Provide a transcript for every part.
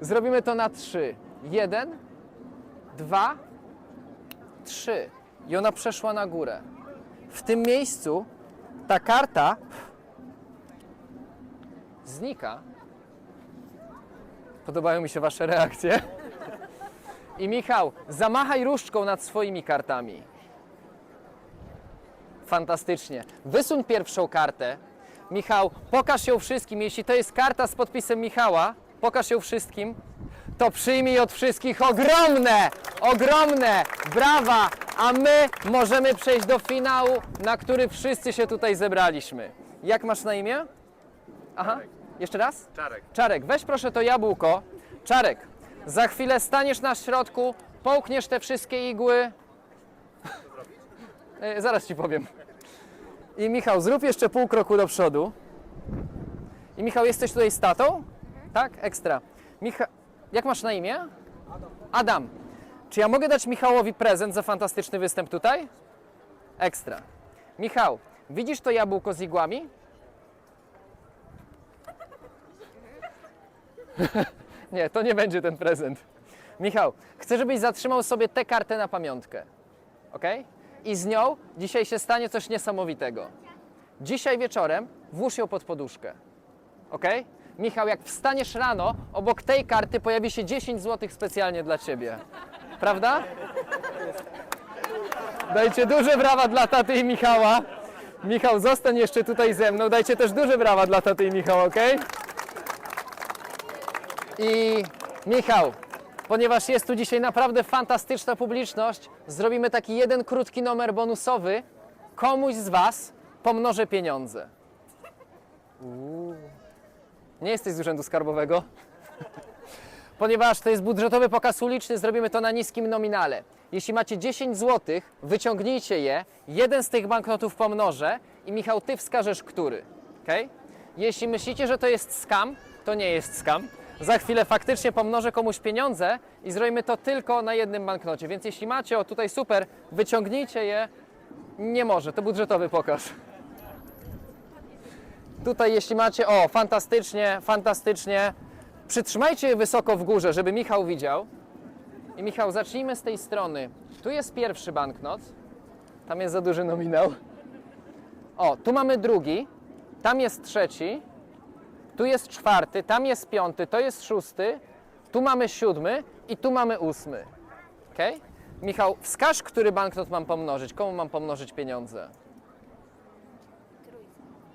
Zrobimy to na trzy. Jeden, dwa, trzy. I ona przeszła na górę. W tym miejscu ta karta znika. Podobają mi się Wasze reakcje. I Michał, zamachaj różdżką nad swoimi kartami. Fantastycznie. Wysuń pierwszą kartę. Michał, pokaż ją wszystkim. Jeśli to jest karta z podpisem Michała, pokaż ją wszystkim. To przyjmij od wszystkich ogromne, ogromne brawa, a my możemy przejść do finału, na który wszyscy się tutaj zebraliśmy. Jak masz na imię? Aha, jeszcze raz? Czarek. Czarek, weź proszę to jabłko. Czarek, za chwilę staniesz na środku, połkniesz te wszystkie igły. E, Zaraz ci powiem. I Michał, zrób jeszcze pół kroku do przodu. I Michał, jesteś tutaj z tatą? Tak? Ekstra. Micha... Jak masz na imię? Adam. Adam. Czy ja mogę dać Michałowi prezent za fantastyczny występ tutaj? Ekstra. Michał, widzisz to jabłko z igłami? Nie, to nie będzie ten prezent. Michał, chcę, żebyś zatrzymał sobie tę kartę na pamiątkę. Ok? I z nią dzisiaj się stanie coś niesamowitego. Dzisiaj wieczorem włóż ją pod poduszkę. Ok? Michał, jak wstaniesz rano, obok tej karty pojawi się 10 zł specjalnie dla ciebie. Prawda? Dajcie duże brawa dla taty i Michała. Michał, zostań jeszcze tutaj ze mną. Dajcie też duże brawa dla taty i Michała, ok? I Michał, ponieważ jest tu dzisiaj naprawdę fantastyczna publiczność, zrobimy taki jeden krótki numer bonusowy. Komuś z Was pomnożę pieniądze. Uuu. Nie jesteś z Urzędu Skarbowego? Ponieważ to jest budżetowy pokaz uliczny, zrobimy to na niskim nominale. Jeśli macie 10 zł, wyciągnijcie je, jeden z tych banknotów pomnożę i Michał, ty wskażesz który. Okay? Jeśli myślicie, że to jest skam, to nie jest skam. Za chwilę faktycznie pomnożę komuś pieniądze i zrobimy to tylko na jednym banknocie. Więc jeśli macie, o tutaj super, wyciągnijcie je. Nie może, to budżetowy pokaz. Tutaj jeśli macie, o fantastycznie, fantastycznie. Przytrzymajcie je wysoko w górze, żeby Michał widział. I Michał, zacznijmy z tej strony. Tu jest pierwszy banknot. Tam jest za duży nominał. O, tu mamy drugi. Tam jest trzeci. Tu jest czwarty, tam jest piąty, to jest szósty. Tu mamy siódmy i tu mamy ósmy. Ok? Michał, wskaż, który banknot mam pomnożyć. Komu mam pomnożyć pieniądze?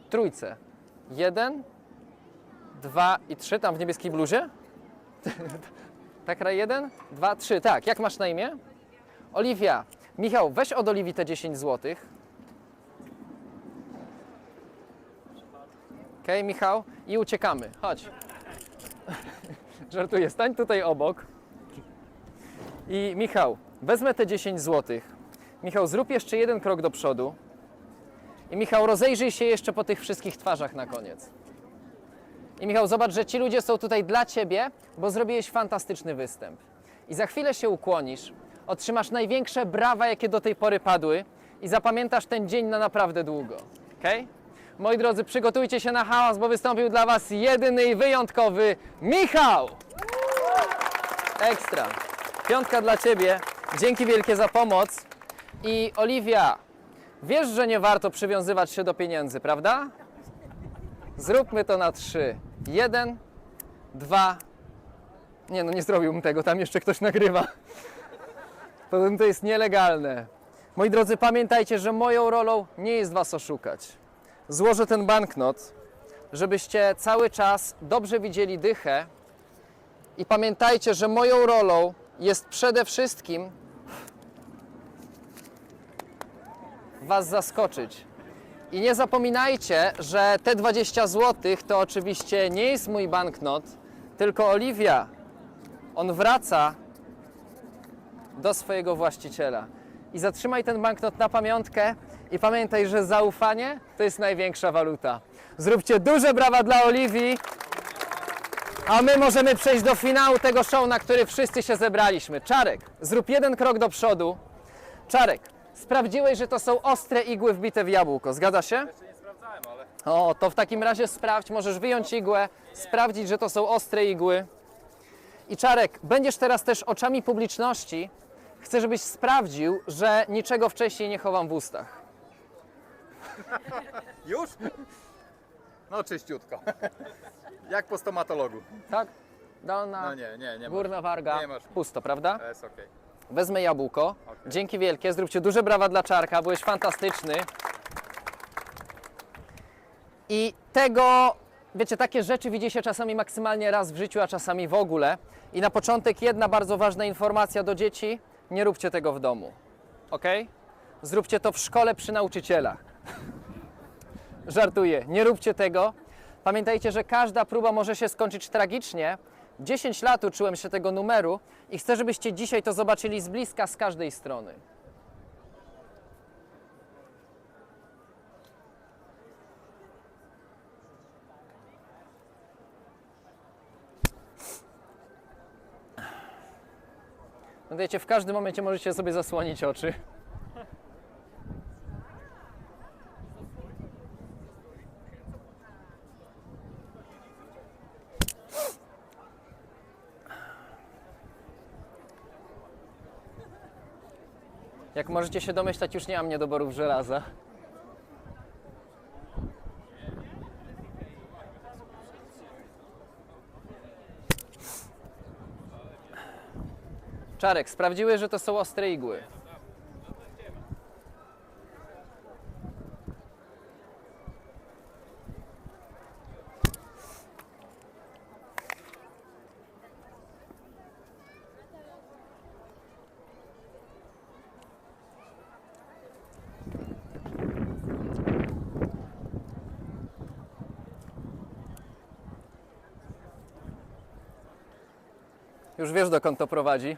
Trójce. Jeden, dwa i trzy. Tam w niebieskiej bluzie? tak, Raj? Jeden, dwa, trzy. Tak, jak masz na imię? Oliwia. Michał, weź od Oliwii te 10 złotych. Okej, Michał, i uciekamy. Chodź. Żartuję, stań tutaj obok. I Michał, wezmę te 10 złotych. Michał, zrób jeszcze jeden krok do przodu. I Michał, rozejrzyj się jeszcze po tych wszystkich twarzach na koniec. I Michał, zobacz, że ci ludzie są tutaj dla ciebie, bo zrobiłeś fantastyczny występ. I za chwilę się ukłonisz, otrzymasz największe brawa, jakie do tej pory padły i zapamiętasz ten dzień na naprawdę długo. Okej? Moi drodzy, przygotujcie się na hałas, bo wystąpił dla Was jedyny i wyjątkowy Michał! Ekstra. Piątka dla Ciebie. Dzięki wielkie za pomoc. I Oliwia, wiesz, że nie warto przywiązywać się do pieniędzy, prawda? Zróbmy to na trzy. Jeden, dwa. Nie, no nie zrobiłbym tego, tam jeszcze ktoś nagrywa. To, to jest nielegalne. Moi drodzy, pamiętajcie, że moją rolą nie jest Was oszukać. Złożę ten banknot, żebyście cały czas dobrze widzieli dychę i pamiętajcie, że moją rolą jest przede wszystkim Was zaskoczyć. I nie zapominajcie, że te 20 zł to oczywiście nie jest mój banknot, tylko Oliwia. On wraca do swojego właściciela. I zatrzymaj ten banknot na pamiątkę i pamiętaj, że zaufanie to jest największa waluta. Zróbcie duże brawa dla Oliwii, a my możemy przejść do finału tego show, na który wszyscy się zebraliśmy. Czarek, zrób jeden krok do przodu. Czarek, sprawdziłeś, że to są ostre igły wbite w jabłko, zgadza się? Jeszcze nie sprawdzałem, ale O, to w takim razie sprawdź, możesz wyjąć igłę, sprawdzić, że to są ostre igły. I Czarek, będziesz teraz też oczami publiczności. Chcę, żebyś sprawdził, że niczego wcześniej nie chowam w ustach. Już? No czyściutko. Jak po stomatologu. Tak? Dolna, No nie, nie, nie górna warga, Nie masz. pusto, prawda? To jest okej. Wezmę jabłko. Okej. Dzięki wielkie. Zróbcie duże brawa dla Czarka. Byłeś fantastyczny. I tego, wiecie, takie rzeczy widzi się czasami maksymalnie raz w życiu, a czasami w ogóle. I na początek jedna bardzo ważna informacja do dzieci. Nie róbcie tego w domu. Ok? Zróbcie to w szkole przy nauczycielach. Żartuję. Nie róbcie tego. Pamiętajcie, że każda próba może się skończyć tragicznie. 10 lat uczyłem się tego numeru i chcę, żebyście dzisiaj to zobaczyli z bliska, z każdej strony. No wiecie, w każdym momencie możecie sobie zasłonić oczy. Możecie się domyślać, już nie mam niedoborów żelaza. Czarek, sprawdziły, że to są ostre igły. Już wiesz, dokąd to prowadzi.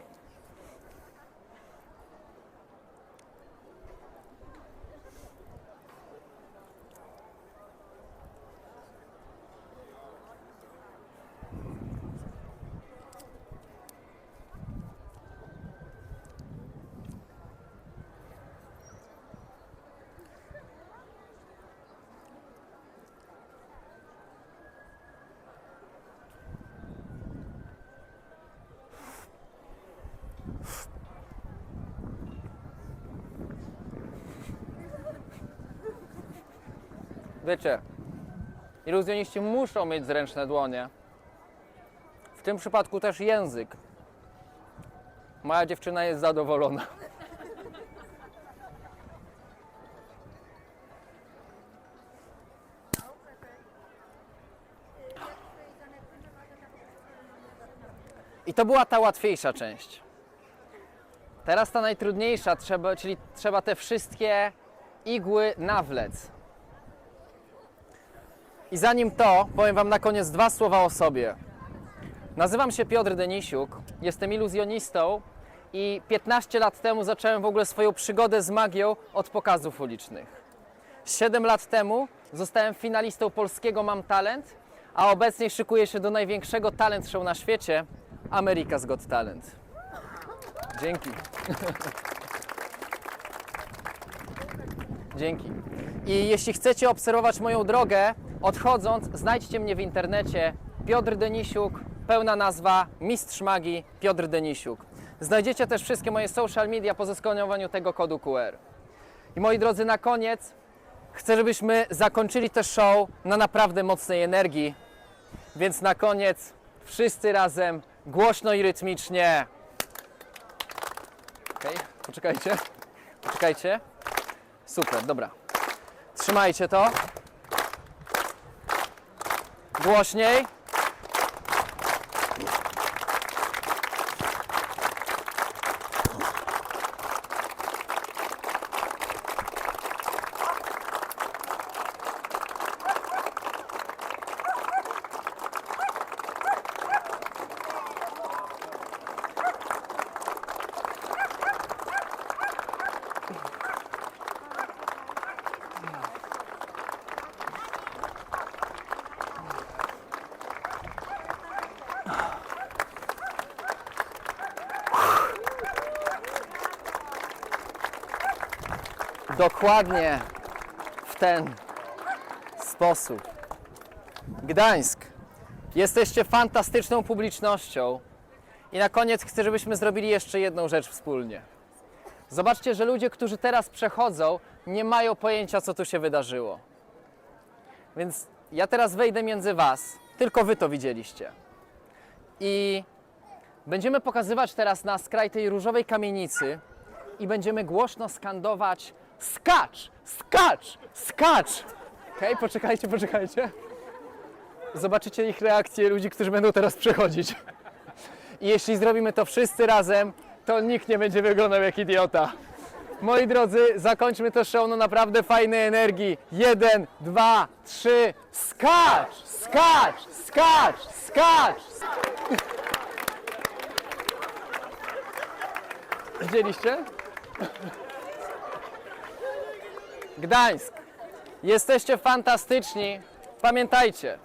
Wiecie, iluzjoniści muszą mieć zręczne dłonie. W tym przypadku też język. Moja dziewczyna jest zadowolona. I to była ta łatwiejsza część. Teraz ta najtrudniejsza, trzeba, czyli trzeba te wszystkie igły nawlec. I zanim to, powiem Wam na koniec dwa słowa o sobie. Nazywam się Piotr Denisiuk, jestem iluzjonistą i 15 lat temu zacząłem w ogóle swoją przygodę z magią od pokazów ulicznych. 7 lat temu zostałem finalistą polskiego Mam Talent, a obecnie szykuję się do największego talent show na świecie America's Got Talent. Dzięki. Dzięki. I jeśli chcecie obserwować moją drogę, odchodząc, znajdźcie mnie w internecie Piotr Denisiuk, pełna nazwa Mistrz Magii Piotr Denisiuk. Znajdziecie też wszystkie moje social media po zeskanowaniu tego kodu QR. I moi drodzy, na koniec chcę, żebyśmy zakończyli te show na naprawdę mocnej energii. Więc na koniec wszyscy razem, głośno i rytmicznie. Okej, poczekajcie. Poczekajcie. Super, dobra. Trzymajcie to. Głośniej. Dokładnie w ten sposób. Gdańsk. Jesteście fantastyczną publicznością. I na koniec chcę, żebyśmy zrobili jeszcze jedną rzecz wspólnie. Zobaczcie, że ludzie, którzy teraz przechodzą, nie mają pojęcia, co tu się wydarzyło. Więc ja teraz wejdę między Was, tylko Wy to widzieliście. I będziemy pokazywać teraz na skraj tej różowej kamienicy i będziemy głośno skandować skacz, skacz, skacz. Okej, poczekajcie, poczekajcie. Zobaczycie ich reakcję ludzi, którzy będą teraz przechodzić. I jeśli zrobimy to wszyscy razem, to nikt nie będzie wyglądał jak idiota. Moi drodzy, zakończmy to show na naprawdę fajnej energii. Jeden, dwa, trzy, skacz, skacz, skacz, skacz. Widzieliście? Gdańsk. Jesteście fantastyczni. Pamiętajcie,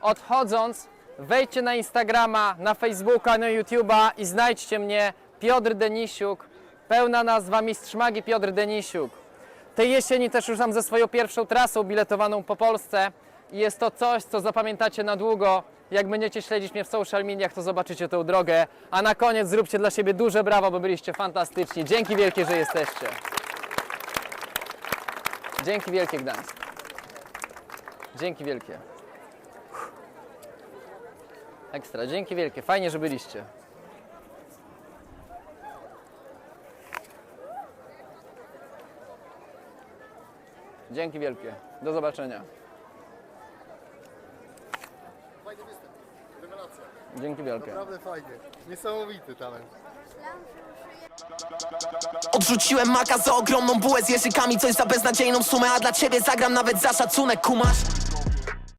odchodząc, wejdźcie na Instagrama, na Facebooka, na YouTube'a i znajdźcie mnie Piotr Denisiuk. Pełna nazwa Mistrz Magii Piotr Denisiuk. Tej jesieni też ruszam ze swoją pierwszą trasą biletowaną po Polsce i jest to coś, co zapamiętacie na długo. Jak będziecie śledzić mnie w social mediach, to zobaczycie tę drogę. A na koniec zróbcie dla siebie duże brawa, bo byliście fantastyczni. Dzięki wielkie, że jesteście. Dzięki wielkie Gdańsk. Dzięki wielkie. Ekstra, dzięki wielkie. Fajnie, że byliście. Dzięki wielkie. Do zobaczenia. Fajny występ. Rewelacja. Dzięki wielkie. Naprawdę fajnie. Niesamowity talent. Odrzuciłem maka za ogromną bułę z jeżykami Coś za beznadziejną sumę, a dla ciebie zagram nawet za szacunek, kumasz?